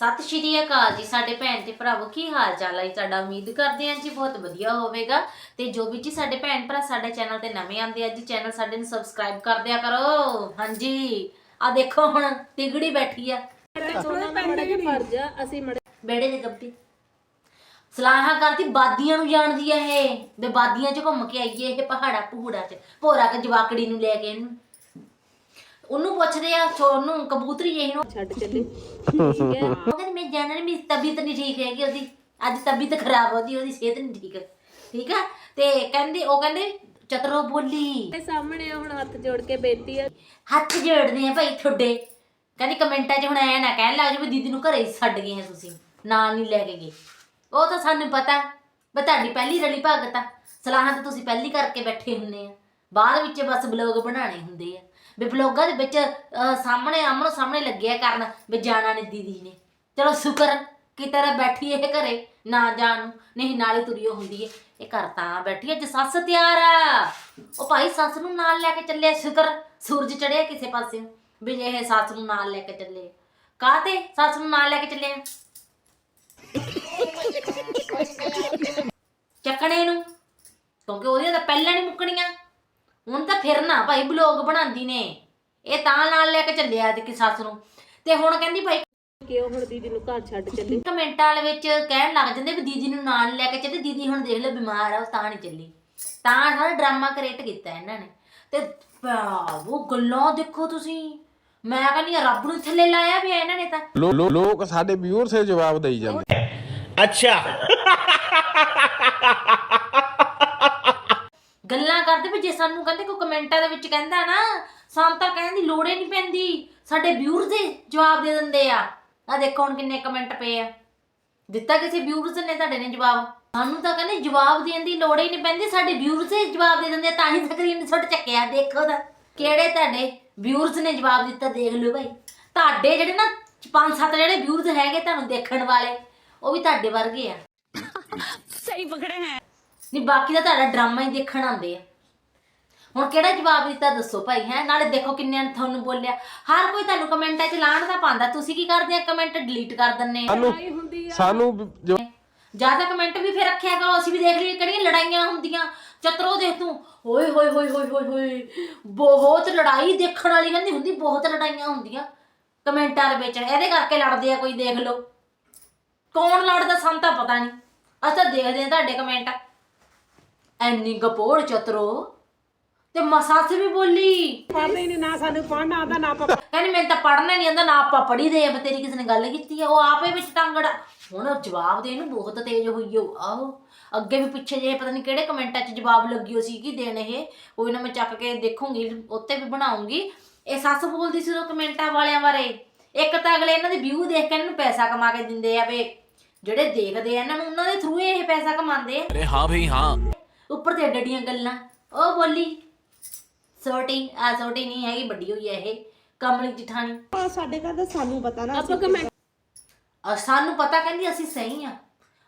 ਸਤਿ ਸ਼੍ਰੀ ਅਕਾਲ ਜੀ ਸਾਡੇ ਭੈਣ ਤੇ ਭਰਾਵੋ ਕੀ ਹਾਲ ਚਾਲ ਹੈ? ਤੁਹਾਡਾ ਉਮੀਦ ਕਰਦੇ ਹਾਂ ਜੀ ਬਹੁਤ ਵਧੀਆ ਹੋਵੇਗਾ। ਤੇ ਜੋ ਵੀ ਜੀ ਸਾਡੇ ਭੈਣ ਭਰਾ ਸਾਡੇ ਚੈਨਲ ਤੇ ਨਵੇਂ ਆਉਂਦੇ ਆ ਜੀ ਚੈਨਲ ਸਾਡੇ ਨੂੰ ਸਬਸਕ੍ਰਾਈਬ ਕਰ ਦਿਆ ਕਰੋ। ਹਾਂਜੀ ਆ ਦੇਖੋ ਹੁਣ ਤਿਗੜੀ ਬੈਠੀ ਆ। ਬੇੜੇ ਦੇ ਗੱਪੀ ਸਲਾਹਾਂ ਕਰਦੀ ਬਾਦੀਆਂ ਨੂੰ ਜਾਣਦੀ ਆ ਇਹ। ਵੀ ਬਾਦੀਆਂ 'ਚ ਘੁੰਮ ਕੇ ਆਈਏ ਇਹ ਪਹਾੜਾ ਪਹੂੜਾ 'ਚ ਭੋਰਾ ਕ ਜਵਾਕੜੀ ਨੂੰ ਲੈ ਕੇ ਇਹਨੂੰ। ਉਹਨੂੰ ਪੁੱਛਦੇ ਆ ਉਹਨੂੰ ਕਬੂਤਰੀ ਇਹ ਨੂੰ ਛੱਡ ਚੱਲੇ। ਉਹ ਕਹਿੰਦੀ ਮੈਂ ਮੇਰੀ ਤਬੀਅਤ ਨਹੀਂ ਠੀਕ ਹੈਗੀ ਉਹਦੀ। ਅੱਜ ਤਬੀਅਤ ਖਰਾਬ ਉਹਦੀ ਉਹਦੀ ਸਿਹਤ ਨਹੀਂ ਠੀਕ। ਠੀਕ ਆ? ਤੇ ਕਹਿੰਦੇ ਉਹ ਕਹਿੰਦੇ ਚਤਰੋ ਬੋਲੀ। ਤੇ ਸਾਹਮਣੇ ਹੁਣ ਹੱਥ ਜੋੜ ਕੇ ਬੇਨਤੀ ਆ। ਹੱਥ ਜੋੜਦੇ ਆ ਭਾਈ ਤੁਹਾਡੇ। ਕਹਿੰਦੀ ਕਮੈਂਟਾਂ 'ਚ ਹੁਣ ਐ ਨਾ ਕਹਿਣ ਲੱਗ ਜਾਓ ਵੀ ਦੀਦੀ ਨੂੰ ਘਰੇ ਹੀ ਛੱਡ ਗਏ ਆ ਤੁਸੀਂ। ਨਾਲ ਨਹੀਂ ਲੈ ਕੇ ਗਏ। ਉਹ ਤਾਂ ਸਾਨੂੰ ਪਤਾ ਵੀ ਤੁਹਾਡੀ ਪਹਿਲੀ ਰਲੀ ਭਗਤ ਆ। ਸਲਾਹਾਂ ਤਾਂ ਤੁਸੀਂ ਪਹਿਲੀ ਕਰਕੇ ਬੈਠੇ ਹੁੰਨੇ ਆ। ਬਾਅਦ ਵਿੱਚ ਬਸ ਬਲੌਗ ਬਣਾਉਣੇ ਹੁੰਦੇ ਆ। ਵੀ ਬਲੌਗਾਂ ਦੇ ਵਿੱਚ ਅਹ, ਸਾਹਮਣੇ ਆਮਣੋ ਸਾਹਮਣੇ ਲੱਗਿਆ ਕਰਨ ਵੀ ਜਾਣਾ ਨੇ ਦੀਦੀ ਨੇ। ਚਲੋ ਸ਼ੁਕਰ ਕਿ ਤੇਰਾ ਬੈਠੀ ਇਹ ਘਰੇ ਨਾ ਜਾਣ ਨੂੰ ਨਹੀਂ ਨਾਲੇ ਤੁਰੀਓ ਹੁੰਦੀ ਏ। ਇਹ ਘਰ ਤਾਂ ਬੈਠੀ ਅੱਜ ਸੱਸ ਤਿਆਰ ਆ। ਉਹ ਭਾਈ ਸੱਸ ਨੂੰ ਨਾਲ ਲੈ ਕੇ ਚੱਲਿਆ ਸ਼ੁਕਰ। ਸੂਰਜ ਚੜਿਆ ਕਿਸੇ ਪਾਸੇ ਵੀ ਜੇ ਇਹ ਸੱਸ ਨੂੰ ਨਾਲ ਲੈ ਕੇ ਚੱਲੇ। ਕਾਹਤੇ ਸੱਸ ਨੂੰ ਨਾਲ ਲੈ ਕੇ ਚੱਲੇ ਆ? ਚੱਕਣੇ ਨੂੰ ਕਿਉਂਕਿ ਉਹਦੀਆਂ ਤਾਂ ਪਹਿਲਾਂ ਨਹੀਂ ਮੁੱਕਣੀਆਂ। ਹੁਣ ਤਾਂ ਫਿਰਨਾ ਭਾਈ ਬਲੌਗ ਬਣਾਉਂਦੀ ਨੇ। ਇਹ ਤਾਂ ਨਾਲ ਲੈ ਕੇ ਚੱਲਿਆ ਕਿ ਸੱਸ ਨੂੰ। ਤੇ ਹੁਣ ਕਹਿੰਦੀ ਭਾਈ ਕਿ ਹੁਣ ਦੀਦੀ ਨੂੰ ਘਰ ਛੱਡ ਚੱਲੇ? ਕਮੈਂਟਾਂ ਵਾਲੇ ਵਿੱਚ ਕਹਿਣ ਲੱਗ ਜਾਂਦੇ ਵੀ ਦੀਦੀ ਨੂੰ ਨਾਲ ਲੈ ਕੇ ਚੱਲੇ। ਦੀਦੀ ਹੁਣ ਦੇਖ ਲਓ ਬਿਮਾਰ ਆ ਉਹ ਤਾਂ ਨਹੀਂ ਚੱਲੀ। ਤਾਂ ਸਾਰਾ ਡਰਾਮਾ ਕ੍ਰੀਏਟ ਕੀਤਾ ਇਹਨਾਂ ਨੇ। ਤੇ ਉਹ ਗੱਲਾਂ ਦੇਖੋ ਤੁਸੀਂ। ਮੈਂ ਕਹਿੰਦੀ ਆ ਰੱਬ ਨੂੰ ਥੱਲੇ ਲਾਇਆ ਵੀ ਇਹਨਾਂ ਨੇ ਤਾਂ। ਲੋਕ ਸਾਡੇ ਵਿਊਰ ਸੇ ਜਵਾਬ ਦੇਈ ਜਾਂਦੇ। ਅੱਛਾ। ਗੱਲਾਂ ਕਰਦੇ ਵੀ ਜੇ ਸਾਨੂੰ ਕਹਿੰਦੇ ਕੋਈ ਕਮੈਂਟਾਂ ਦੇ ਵਿੱਚ ਕਹਿੰਦਾ ਨਾ ਸਾਨੂੰ ਤਾਂ ਕਹਿਣ ਦੀ ਲੋੜ ਹੀ ਨਹੀਂ ਪੈਂਦੀ। ਸਾਡੇ ਵਿਊਅਰਸ ਦੇ ਜਵਾਬ ਦੇ ਦਿੰਦੇ ਆ। ਆ ਦੇਖੋ ਹੁਣ ਕਿੰਨੇ ਕਮੈਂਟ ਪਏ ਆ। ਦਿੱਤਾ ਕਿਸੇ ਵਿਊਅਰਸ ਨੇ ਤੁਹਾਡੇ ਨੇ ਜਵਾਬ? ਸਾਨੂੰ ਤਾਂ ਕਹਿੰਦੇ ਜਵਾਬ ਦੇਣ ਦੀ ਲੋੜ ਹੀ ਨਹੀਂ ਪੈਂਦੀ। ਸਾਡੇ ਵਿਊਅਰਸ ਹੀ ਜਵਾਬ ਦੇ ਦਿੰਦੇ ਆ, ਤਾਂ ਹੀ ਸਕਰੀਨ ਸੁੱਟ ਚੱਕਿਆ। ਦੇਖੋ ਤਾਂ ਕਿਹੜੇ ਤੁਹਾਡੇ ਵਿਊਅਰਸ ਨੇ ਜਵਾਬ ਦਿੱਤਾ ਦੇਖ ਲਓ ਭਾਈ। ਤੁਹਾਡੇ ਜਿਹੜੇ ਨਾ ਪੰਜ ਸੱਤ ਜਿਹੜੇ ਵਿਊਅਰਸ ਹੈਗੇ ਤੁਹਾਨੂੰ ਦੇਖਣ ਵਾਲੇ ਉਹ ਵੀ ਤੁਹਾਡੇ ਵਰਗੇ ਆ। ਨਹੀਂ ਬਾਕੀ ਤਾਂ ਤੁਹਾਡਾ ਡਰਾਮਾ ਹੀ ਦੇਖਣ ਆਉਂਦੇ ਆ। ਹੁਣ ਕਿਹੜਾ ਜਵਾਬ ਦਿੱਤਾ ਦੱਸੋ ਭਾਈ ਹੈ? ਨਾਲੇ ਦੇਖੋ ਕਿੰਨਿਆਂ ਨੇ ਤੁਹਾਨੂੰ ਬੋਲਿਆ। ਹਰ ਕੋਈ ਤੁਹਾਨੂੰ ਕਮੈਂਟਾਂ 'ਚ ਲਾਣ ਦਾ ਪਾਉਂਦਾ। ਤੁਸੀਂ ਕੀ ਕਰਦੇ ਆ? ਕਮੈਂਟ ਡਿਲੀਟ ਕਰ ਦਿੰਨੇ ਆ। ਸਾਨੂੰ ਸਾਨੂੰ ਜ- ਜ਼ਿਆਦਾ ਕਮੈਂਟ ਵੀ ਫਿਰ ਰੱਖਿਆ ਕਰੋ। ਅਸੀਂ ਵੀ ਦੇਖ ਲਈਏ ਕਿਹੜੀਆਂ ਲੜਾਈਆਂ ਹੁੰਦੀਆਂ। ਚਤਰੋ ਦੇਖ ਤੂੰ। ਹੋਏ ਹੋਏ ਹੋਏ ਹੋਏ ਹੋਏ ਹੋਏ। ਬਹੁਤ ਲੜਾਈ ਦੇਖਣ ਵਾਲੀ ਕਹਿੰਦੀ ਹੁੰਦੀ ਬਹੁਤ ਲੜਾਈਆਂ ਹੁੰਦੀਆਂ। ਕਮੈਂਟਾਂ ਦੇ ਵਿੱਚ। ਇਹਦੇ ਕਰਕੇ ਲੜਦੇ ਆ ਕੋਈ ਦੇਖ ਲਓ। ਕੌਣ ਲੜਦਾ ਸਾਨੂੰ ਤਾਂ ਪਤਾ ਨਹੀਂ। ਅਸੀਂ ਤਾਂ ਦੇਖਦੇ ਆ ਤੁਹਾਡੇ ਕਮੈਂਟ। ਐਨੀ ਗਪੋੜ ਚਤਰੋ। ਤੇ ਮਸਾਸ ਵੀ ਬੋਲੀ। ਪੜ੍ਹਦੇ ਨਹੀਂ ਨਾ ਸਾਨੂੰ ਪੜ੍ਹਨਾ ਆਉਂਦਾ ਨਾ ਆਪਾਂ ਕਹਿੰਦੀ ਮੈਨੂੰ ਤਾਂ ਪੜ੍ਹਨਾ ਨਹੀਂ ਆਉਂਦਾ ਨਾ ਆਪਾਂ ਪੜ੍ਹੀ ਦੇ ਆ ਤੇਰੀ ਕਿਸੇ ਨੇ ਗੱਲ ਕੀਤੀ ਆ ਉਹ ਆਪੇ ਵਿੱਚ ਟਾਂਗੜਾ ਹੁਣ ਜਵਾਬ ਦੇਣ ਨੂੰ ਬਹੁਤ ਤੇਜ਼ ਹੋਈ ਉਹ ਆਹੋ ਅੱਗੇ ਵੀ ਪਿੱਛੇ ਜੇ ਪਤਾ ਨਹੀਂ ਕਿਹੜੇ ਕਮੈਂਟਾਂ 'ਚ ਜਵਾਬ ਲੱਗੀ ਸੀ ਸੀਗੀ ਦੇਣ ਇਹ। ਉਹ ਨਾ ਮੈਂ ਚੱਕ ਕੇ ਦੇਖੂੰਗੀ ਉੱਤੇ ਵੀ ਬਣਾਉਂਗੀ। ਇਹ ਸੱਸ ਬੋਲਦੀ ਸੀ ਉਹ ਕਮੈਂਟਾਂ ਵਾਲਿਆਂ ਬਾਰੇ। ਇੱਕ ਤਾਂ ਅਗਲੇ ਇਹਨਾਂ ਦੇ ਵਿਊ ਦੇਖ ਕੇ ਇਹਨਾਂ ਨੂੰ ਪੈਸਾ ਕਮਾ ਕੇ ਦਿੰਦੇ ਆ ਵੇ ਜਿਹੜੇ ਦੇਖਦੇ ਆ ਇਹਨਾਂ ਨੂੰ ਉਹਨਾਂ ਦੇ ਥਰੂ ਇਹ ਪੈਸਾ ਕਮਾਉਂਦੇ ਆ। ਅਰੇ ਹਾਂ ਭਈ ਹਾਂ। ਉੱਪਰ ਤੇ ਡੱਡੀਆਂ ਗੱਲਾਂ। ਉਹ ਬੋਲੀ ਛੋਟੀ ਆ ਛੋਟੀ ਨਹੀਂ ਹੈਗੀ ਵੱਡੀ ਹੋਈ ਹੈ ਇਹ ਕਮਲੀ ਜਠਾਣੀ। ਸਾਡੇ ਘਰ ਦਾ ਸਾਨੂੰ ਪਤਾ ਨਾ ਆਪਾਂ ਕਮੈਂਟ ਅਹ ਸਾਨੂੰ ਪਤਾ ਕਹਿੰਦੀ ਅਸੀਂ ਸਹੀ ਆ।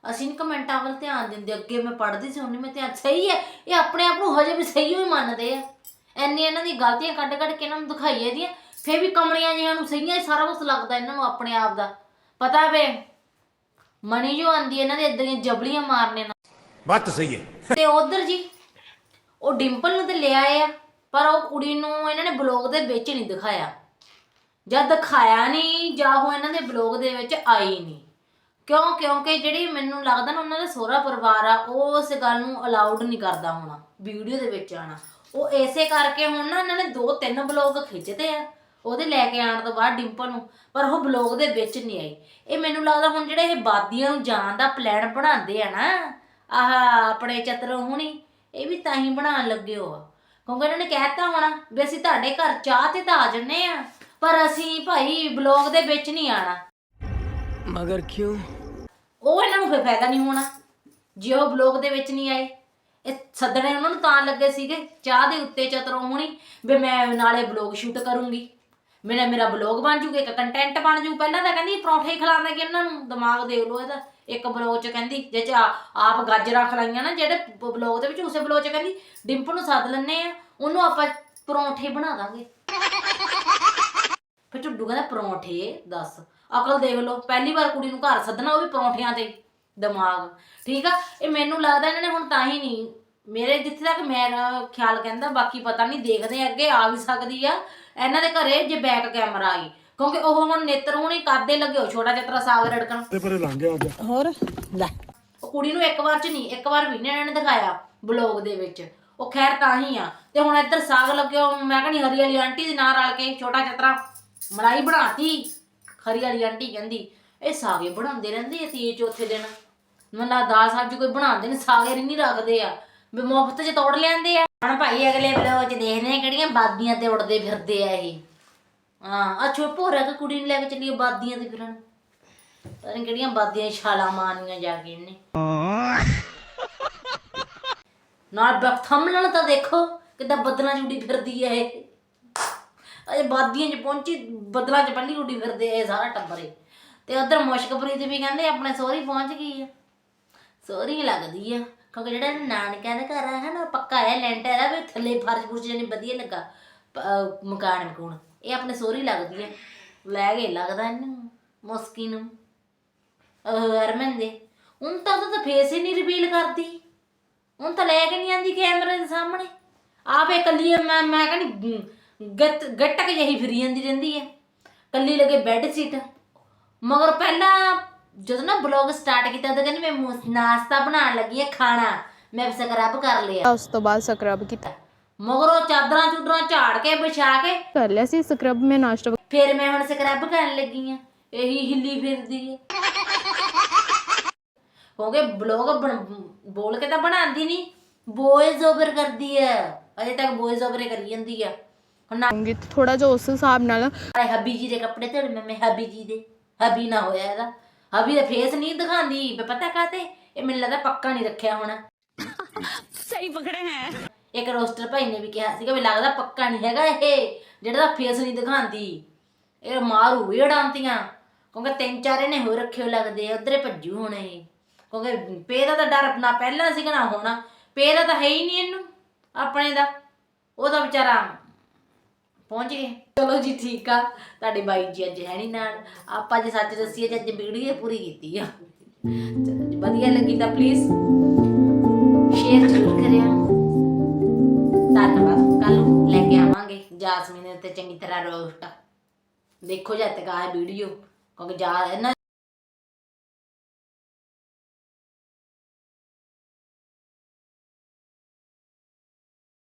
ਅਸੀਂ ਨਹੀਂ ਕਮੈਂਟਾਂ ਵੱਲ ਧਿਆਨ ਦਿੰਦੇ ਅੱਗੇ ਮੈਂ ਪੜ੍ਹਦੀ ਸੀ ਉਹਨੇ ਮੈਂ ਧਿਆਨ ਸਹੀ ਹੈ ਇਹ ਆਪਣੇ ਆਪ ਨੂੰ ਹਜੇ ਵੀ ਸਹੀ ਹੋਈ ਮੰਨਦੇ ਆ। ਐਨੀ ਇਹਨਾਂ ਦੀ ਗਲਤੀਆਂ ਕੱਢ ਕੱਢ ਕੇ ਇਹਨਾਂ ਨੂੰ ਦਿਖਾਈ ਇਹਦੀਆਂ ਫੇਰ ਵੀ ਕਮਲੀਆਂ ਜਿਹੀਆਂ ਨੂੰ ਸਹੀਆਂ ਹੀ ਸਾਰਾ ਕੁਝ ਲੱਗਦਾ ਇਹਨਾਂ ਨੂੰ ਆਪਣੇ ਆਪ ਦਾ। ਪਤਾ ਵੇ ਮਣੀ ਜੋ ਆਂਦੀ ਇਹਨਾਂ ਦੇ ਇਦਾਂ ਦੀਆਂ ਜਬਲੀਆਂ ਮਾਰਨੇ ਨਾਲ। ਬਾਤ ਸਹੀ ਹੈ। ਤੇ ਉਧਰ ਜੀ, ਉਹ ਡਿੰਪਲ ਨੂੰ ਤੇ ਲਿਆ ਆ, ਪਰ ਉਹ ਕੁੜੀ ਨੂੰ ਇਹਨਾਂ ਨੇ ਬਲੌਗ ਦੇ ਵਿੱਚ ਨਹੀਂ ਦਿਖਾਇਆ। ਜਾਂ ਦਿਖਾਇਆ ਨਹੀਂ, ਜਾਂ ਉਹ ਇਹਨਾਂ ਦੇ ਬਲੌਗ ਦੇ ਵਿੱਚ ਆਈ ਨਹੀਂ। ਕਿਉਂ? ਕਿਉਂਕਿ ਜਿਹੜੀ ਮੈਨੂੰ ਲੱਗਦਾ ਨਾ ਉਹਨਾਂ ਦਾ ਸਹੁਰਾ ਪਰਿਵਾਰ ਆ, ਉਹ ਇਸ ਗੱਲ ਨੂੰ ਅਲਾਉਡ ਨਹੀਂ ਕਰਦਾ ਹੋਣਾ, ਵੀਡੀਓ ਦੇ ਵਿੱਚ ਆਣਾ ਉਹ ਐਸੇ ਕਰਕੇ ਹੁਣ ਨਾ ਇਹਨਾਂ ਨੇ ਦੋ ਤਿੰਨ ਬਲੌਗ ਖਿੱਚਦੇ ਆ, ਉਹਦੇ ਲੈ ਕੇ ਆਉਣ ਤੋਂ ਬਾਅਦ ਡਿੰਪਲ ਨੂੰ, ਪਰ ਉਹ ਬਲੌਗ ਦੇ ਵਿੱਚ ਨਹੀਂ ਆਈ। ਇਹ ਮੈਨੂੰ ਲੱਗਦਾ ਹੁਣ ਜਿਹੜੇ ਇਹ ਬਾਦੀਆਂ ਨੂੰ ਜਾਣ ਦਾ ਪਲਾਨ ਬਣਾਉਂਦੇ ਆ ਨਾ ਆਹ ਆਪਣੇ ਚਤਰੋ ਹੁਣੀ ਇਹ ਵੀ ਤਾਂ ਹੀ ਬਣਾਉਣ ਲੱਗੇ ਹੋ। ਕਿਉਂਕਿ ਇਹਨਾਂ ਨੇ ਕਹਿਤਾ ਹੋਣਾ ਵੀ ਅਸੀਂ ਤੁਹਾਡੇ ਘਰ ਚਾਹ ਤੇ ਤਾਂ ਆ ਜੰਨੇ ਆ ਪਰ ਅਸੀਂ ਭਾਈ ਬਲੌਗ ਦੇ ਵਿੱਚ ਨਹੀਂ ਆਣਾ ਮਗਰ ਕਿਉਂ? ਉਹ ਇਹਨਾਂ ਨੂੰ ਕੋਈ ਫਾਇਦਾ ਨਹੀਂ ਹੋਣਾ ਜੇ ਉਹ ਬਲੌਗ ਦੇ ਵਿੱਚ ਨਹੀਂ ਆਏ। ਇਹ ਸੱਦਣੇ ਉਹਨਾਂ ਨੂੰ ਤਾਂ ਲੱਗੇ ਸੀਗੇ ਚਾਹ ਦੇ ਉੱਤੇ ਚਤਰੋਂ ਹੋਣੀ ਵੀ ਮੈਂ ਨਾਲੇ ਬਲੌਗ ਸ਼ੂਟ ਕਰੂੰਗੀ। ਮੇਰਾ ਮੇਰਾ ਬਲੌਗ ਬਣ ਜੂਗਾ ਇੱਕ ਕੰਟੈਂਟ ਬਣ ਜੂ। ਪਹਿਲਾਂ ਤਾਂ ਕਹਿੰਦੀ ਪਰੌਂਠੇ ਖਿਲਾਉਂਦਾ ਕਿ ਉਹਨਾਂ ਨੂੰ ਦਿਮਾਗ ਦੇ ਲੋ ਇਹਦਾ। ਇੱਕ ਬਲੌਗ ਚ ਕਹਿੰਦੀ ਜੇ ਚ ਆ- ਆਪ ਗਾਜਰਾਂ ਖਲਾਈਆਂ ਨਾ ਜਿਹੜੇ ਬਲੌਗ ਦੇ ਵਿੱਚ ਉਸੇ ਬਲੌਗ ਚ ਕਹਿੰਦੀ ਡਿੰਪਲ ਨੂੰ ਸੱਦ ਲੈਣੇ ਆ ਉਹਨੂੰ ਆਪਾਂ ਪਰੌਂਠੇ ਬਣਾ ਦਾਂਗੇ। ਫਿਰ ਝੁੱਡੂ ਕਹਿੰਦਾ ਪਰੌਂਠੇ ਦੱਸ। ਅਕਲ ਦੇਖ ਲਓ ਪਹਿਲੀ ਵਾਰ ਕੁੜੀ ਨੂੰ ਘਰ ਸੱਦਣਾ ਉਹ ਵੀ ਪਰੌਂਠਿਆਂ ਤੇ ਦਿਮਾਗ। ਠੀਕ ਆ? ਇਹ ਮੈਨੂੰ ਲੱਗਦਾ ਇਹਨਾਂ ਨੇ ਹੁਣ ਤਾਂ ਹੀ ਨਹੀਂ ਮੇਰੇ ਜਿੱਥੇ ਤੱਕ ਮੇਰਾ ਖਿਆਲ ਕਹਿੰਦਾ ਬਾਕੀ ਪਤਾ ਨਹੀਂ ਦੇਖਦੇ ਆ, ਅੱਗੇ ਆ ਵੀ ਸਕਦੀ ਆ। ਇਹਨਾਂ ਦੇ ਘਰੇ ਜੇ ਬੈਕ ਕੈਮਰਾ ਆਈ ਕਿਉਂਕਿ ਉਹ ਹੁਣ ਨੇਤਰ ਹੁਣੀ ਕਰਦੇ ਲੱਗੇ ਹੋ ਛੋਟਾ ਜਿਹਾ ਤਰਾ ਸਾਗ ਰੜਕਣ ਹੋਰ ਲੈ। ਉਹ ਕੁੜੀ ਨੂੰ ਇੱਕ ਵਾਰ ਚ ਨਹੀਂ ਇੱਕ ਵਾਰ ਵੀ ਨੀ ਇਹਨਾਂ ਨੇ ਦਿਖਾਇਆ ਬਲੌਗ ਦੇ ਵਿੱਚ। ਉਹ ਖੈਰ ਤਾਂ ਹੀ ਆ। ਤੇ ਹੁਣ ਇੱਧਰ ਸਾਗ ਲੱਗਿਆ ਮੈਂ ਕਹਿੰਦੀ ਹਰੀ ਵਾਲੀ ਆਂਟੀ ਦੇ ਨਾਲ ਰਲ ਕੇ ਛੋਟਾ ਚਤਰਾ ਮਲਾਈ ਬਣਾਤੀ। ਹਰੀ ਵਾਲੀ ਆਂਟੀ ਕਹਿੰਦੀ ਇਹ ਸਾਗੇ ਬਣਾਉਂਦੇ ਰਹਿੰਦੇ ਆ ਤੀਏ ਚੌਥੇ ਦਿਨ। ਮੈਨੂੰ ਲੱਗਦਾ ਦਾਲ ਸਬਜ਼ੀ ਕੋਈ ਬਣਾਉਂਦੇ ਨੇ ਸਾਗੇ ਨਹੀਂ ਰੱਖਦੇ ਆ। ਵੀ ਮੁਫਤ 'ਚ ਤੋੜ ਲੈਂਦੇ ਆ। ਹੁਣ ਭਾਈ ਅਗਲੇ ਬਲੌਗ 'ਚ ਦੇਖਦੇ ਆ ਕਿਹੜੀਆਂ ਬਾਦੀਆਂ ਤੇ ਉੜਦੇ ਫਿਰਦੇ ਆ ਇਹ। ਹਾਂ ਆ ਚੁੱਪ ਹੋ ਕਿ ਕੁੜੀ ਨੂੰ ਲੈ ਕੇ ਚੱਲੀ ਬਾਦੀਆਂ ਤੇ ਫਿਰਨ। ਪਤਾ ਨੀ ਕਿਹੜੀਆਂ ਬਾਦੀਆਂ 'ਚ ਛਾਲਾਂ ਮਾਰਨੀਆਂ ਜਾ ਕੇ ਇਹਨੇ। ਨਾਲ ਬਖਥਮ ਤਾਂ ਦੇਖੋ ਕਿੱਦਾਂ ਬੱਦਲਾਂ 'ਚ ਉੱਡੀ ਫਿਰਦੀ ਹੈ ਇਹ। ਅਜੇ ਬਾਦੀਆਂ 'ਚ ਪਹੁੰਚੀ, ਬੱਦਲਾਂ 'ਚ ਬੰਨੀ ਉੱਡੀ ਫਿਰਦੇ ਆ ਇਹ ਸਾਰਾ ਟੱਬਰੇ ਤੇ ਉਧਰ ਮੁਸ਼ਕਪ੍ਰੀਤ ਵੀ ਕਹਿੰਦੇ ਆਪਣੇ ਸਹੁਰੀ ਪਹੁੰਚ ਗਈ ਆ। ਸਹੁਰੀ ਲੱਗਦੀ ਆ, ਕਿਉਂਕਿ ਜਿਹੜਾ ਇਹਦਾ ਨਾਨਕਿਆਂ ਦਾ ਘਰ ਹੈ ਨਾ ਪੱਕਾ ਹੈ ਲੈਂਟਰ ਹੈ ਵੀ ਥੱਲੇ ਫਰਸ਼ ਫੁਰਸ਼ ਨਹੀਂ ਵਧੀਆ ਲੱਗਾ, ਪ- ਅਹ ਮਕਾਨ ਮਕੂਣ ਇਹ ਆਪਣੇ ਸਹੁਰੀ ਲੱਗਦੀ ਆ। ਲੈ ਗਏ ਲੱਗਦਾ ਇਹਨੂੰ, ਮੁਸਕੀ ਨੂੰ। ਉਹ ਅਰਮਨ ਦੇ। ਹੁਣ ਤਾਂ ਉਹਦਾ ਤਾਂ ਫੇਸ ਹੀ ਨਹੀਂ ਰਿਵੀਲ ਕਰਦੀ। ਹੁਣ ਤਾਂ ਲੈ ਕੇ ਨਹੀਂ ਆਂਦੀ ਕੈਮਰੇ ਦੇ ਸਾਹਮਣੇ। ਆਪੇ ਕੱਲੀ ਮੈਂ ਮੈਂ ਕਹਿੰਦੀ ਗੱਟ ਗੱਟਕ ਜਿਹੀ ਫਿਰੀ ਜਾਂਦੀ ਰਹਿੰਦੀ ਹੈ ਕੱਲੀ ਲੱਗੇ ਬੈੱਡ ਸੀਟ ਮਗਰ ਪਹਿਲਾਂ ਜਦੋਂ ਨਾ ਬਲੌਗ ਸਟਾਰਟ ਕੀਤਾ ਤਾਂ ਕਹਿੰਦੀ ਮੈਂ ਨਾਸ਼ਤਾ ਬਣਾਉਣ ਲੱਗੀ ਆ, ਖਾਣਾ। ਮੈਂ ਸਕਰਬ ਕਰ ਲਿਆ। ਉਸ ਤੋਂ ਬਾਅਦ ਸਕਰਬ ਕੀਤਾ। ਮਗਰ ਉਹ ਚਾਦਰਾਂ ਚੁਦਰਾਂ ਝਾੜ ਕੇ ਵਿਛਾ ਕੇ ਕਰ ਲਿਆ ਸੀ ਸਕਰਬ ਮੈਂ ਨਾਸ਼ਤਾ ਫਿਰ ਮੈਂ ਹੁਣ ਸਕਰਬ ਕਰਨ ਲੱਗੀ ਆ। ਇਹੀ ਹਿੱਲੀ ਫਿਰਦੀ ਹੈ ਕਿਉਂਕਿ ਬਲੌਗ ਬੋਲ ਕੇ ਤਾਂ ਬਣਾਉਂਦੀ ਨਹੀਂ ਵੌਇਸ ਓਵਰ ਕਰਦੀ ਹੈ ਅਜੇ ਤੱਕ ਵੌਇਸ ਓਵਰ ਕਰੀ ਜਾਂਦੀ ਆ। ਹੁਣ ਨਾ ਤੇ ਥੋੜਾ ਜਿਹਾ ਉਸ ਹਿਸਾਬ ਨਾਲ। ਆਏ ਹੱਬੀ ਜੀ ਦੇ ਕੱਪੜੇ ਤੇ ਮੈਂ ਮੈਂ ਹੱਬੀ ਜੀ ਦੇ। ਹੱਬੀ ਨਾ ਹੋਇਆ ਇਹਦਾ। ਹੱਬੀ ਦਾ ਫੇਸ ਨਹੀਂ ਦਿਖਾਉਂਦੀ। ਵੀ ਪਤਾ ਕਾਤੇ ਇਹ ਮੈਨੂੰ ਲੱਗਦਾ ਪੱਕਾ ਨਹੀਂ ਰੱਖਿਆ ਹੋਣਾ। ਸਹੀ ਪਕੜੇ ਹੈ। ਇੱਕ ਰੋਸਟਰ ਭਾਈ ਨੇ ਵੀ ਕਿਹਾ ਸੀਗਾ ਵੀ ਲੱਗਦਾ ਪੱਕਾ ਨਹੀਂ ਹੈਗਾ ਇਹ, ਜਿਹੜਾ ਦਾ ਫੇਸ ਨਹੀਂ ਦਿਖਾਉਂਦੀ। ਇਹ ਮਾਰੂ ਵੀ ਉਡਾਂਤੀਆਂ ਕਿਉਂਕਿ ਤਿੰਨ ਚਾਰ ਇਹਨੇ ਹੋ ਰੱਖਿਓ ਲੱਗਦੇ ਆ, ਉਧਰੇ ਭੱਜੂ ਹੁਣ। ਇਹ ਕਿਉਂਕਿ ਪੇ ਦਾ ਤਾਂ ਡਰ ਨਾ ਪਹਿਲਾਂ ਸੀਗਾ ਨਾ ਹੋਣਾ। ਪੇ ਦਾ ਤਾਂ ਹੈ ਹੀ ਨਹੀਂ ਇਹਨੂੰ, ਆਪਣੇ ਦਾ। ਉਹਦਾ ਵਿਚਾਰਾ ਪਹੁੰਚ ਗਏ ਚਲੋ ਜੀ ਠੀਕ ਆ, ਤੁਹਾਡੇ ਬਾਈ ਜੀ ਅੱਜ ਹੈ ਨਹੀਂ ਨਾਲ। ਆਪਾਂ ਜੇ ਸੱਚ ਦੱਸੀਏ ਤੇ ਅੱਜ ਵੀਡੀਓ ਪੂਰੀ ਕੀਤੀ ਆ। ਚਲੋ ਜੀ, ਵਧੀਆ ਲੱਗੀ ਤਾਂ ਪਲੀਜ਼ ਸ਼ੇਅਰ ਜ਼ਰੂਰ ਧੰਨਵਾਦ ਕੱਲ ਨੂੰ ਲੈ ਕੇ ਆਵਾਂਗੇ। ਜਾਸਮੀਨ ਦੇ ਉੱਤੇ ਚੰਗੀ ਤਰ੍ਹਾਂ ਰੋਸਟ ਦੇਖੋ ਜਦ ਤੱਕ ਆ ਵੀਡੀਓ ਕਿਉਂਕਿ ਜਾ ਇਹਨਾਂ